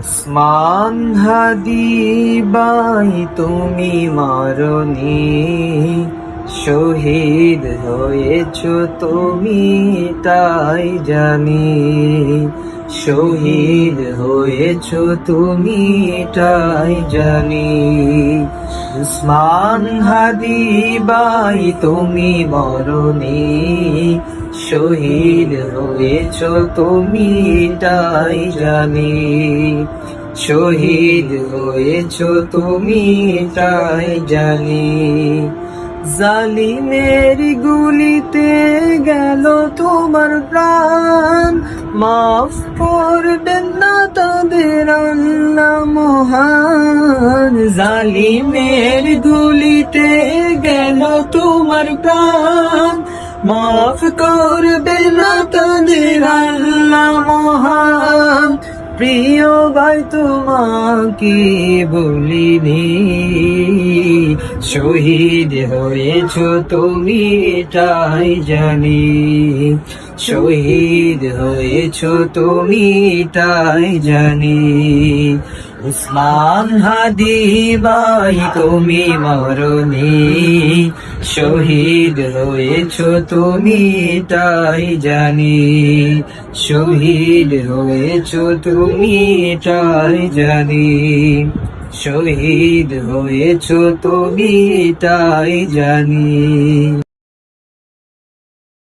উসমান হাদিবাই তুমি মারনি শহীদ হয়েছ তুমি তাই জানি, শহীদ হয়েছ তুমি তাই জানি। উসমান হাদিবাই তুমি মরনি শহীদ হয়েছ তুমি, তাই জানি। শহীদ হয়েছ তুমি, তাই জানি। জালিমের গুলিতে গেল তোমার প্রাণ। মাফ করবেন না তাদের আল্লাহ মহান। জালিমের গুলিতে গেল তোমার প্রাণ। মাফ করবেন না তাদের আল্লাহ মহান। প্রিয় ভাই, তোমাকে বলিনি শহীদ হয়েছ তুমি তাই জানি। শহীদ হয়েছ তুমি তাই জানি। উসমান হাদি ভাই, তুমি মরনি, শহীদ হয়েছ তুমি, তাই জানি। শহীদ হয়েছ তুমি, তাই জানি। শহীদ হয়েছ তুমি, তাই জানি।